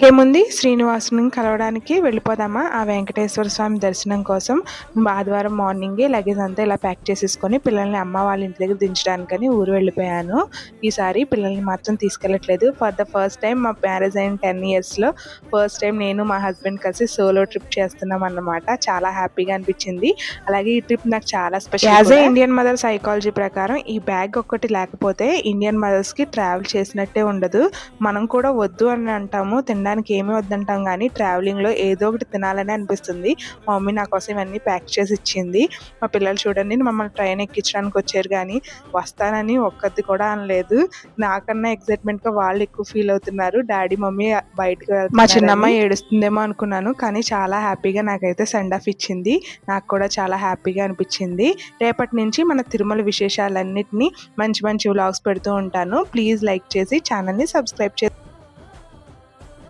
ఇంకేముంది? శ్రీనివాసుని కలవడానికి వెళ్ళిపోదామా? ఆ వెంకటేశ్వర స్వామి దర్శనం కోసం ఆదివారం మార్నింగే లగేజ్ అంతా ఇలా ప్యాక్ చేసేసుకొని పిల్లల్ని అమ్మ వాళ్ళ ఇంటి దగ్గర దించడానికని ఊరు వెళ్ళిపోయాను. ఈసారి పిల్లల్ని మాత్రం తీసుకెళ్ళట్లేదు. ఫర్ ద ఫస్ట్ టైం మా మ్యారేజ్ అయిన టెన్ ఇయర్స్లో ఫస్ట్ టైం నేను మా హస్బెండ్ కలిసి సోలో ట్రిప్ చేస్తున్నాం అన్నమాట. చాలా హ్యాపీగా అనిపించింది. అలాగే ఈ ట్రిప్ నాకు చాలా special as a Indian mother psychology ప్రకారం ఈ బ్యాగ్ ఒక్కటి లేకపోతే ఇండియన్ మదర్స్కి ట్రావెల్ చేసినట్టే ఉండదు. మనం కూడా వద్దు అని అంటాము. తినడానికి ఏమీ వద్దంటాం కానీ ట్రావెలింగ్లో ఏదో ఒకటి తినాలని అనిపిస్తుంది. మా మమ్మీ నా కోసం ఇవన్నీ ప్యాక్ చేసి ఇచ్చింది. మా పిల్లలు చూడండి మమ్మల్ని ట్రైన్ ఎక్కించడానికి వచ్చారు కానీ వస్తానని ఒక్కది కూడా అనలేదు. నాకన్నా ఎక్సైట్మెంట్గా వాళ్ళు ఎక్కువ ఫీల్ అవుతున్నారు. డాడీ మమ్మీ బయటకు మా చిన్నమ్మ ఏడుస్తుందేమో అనుకున్నాను కానీ చాలా హ్యాపీగా నాకైతే సెండ్ ఆఫ్ ఇచ్చింది. నాకు కూడా చాలా హ్యాపీగా అనిపించింది. రేపటి నుంచి మన తిరుమల విశేషాలన్నింటినీ మంచి మంచి వ్లాగ్స్ పెడుతూ ఉంటాను. ప్లీజ్ లైక్ చేసి ఛానల్ని సబ్స్క్రైబ్ చేసి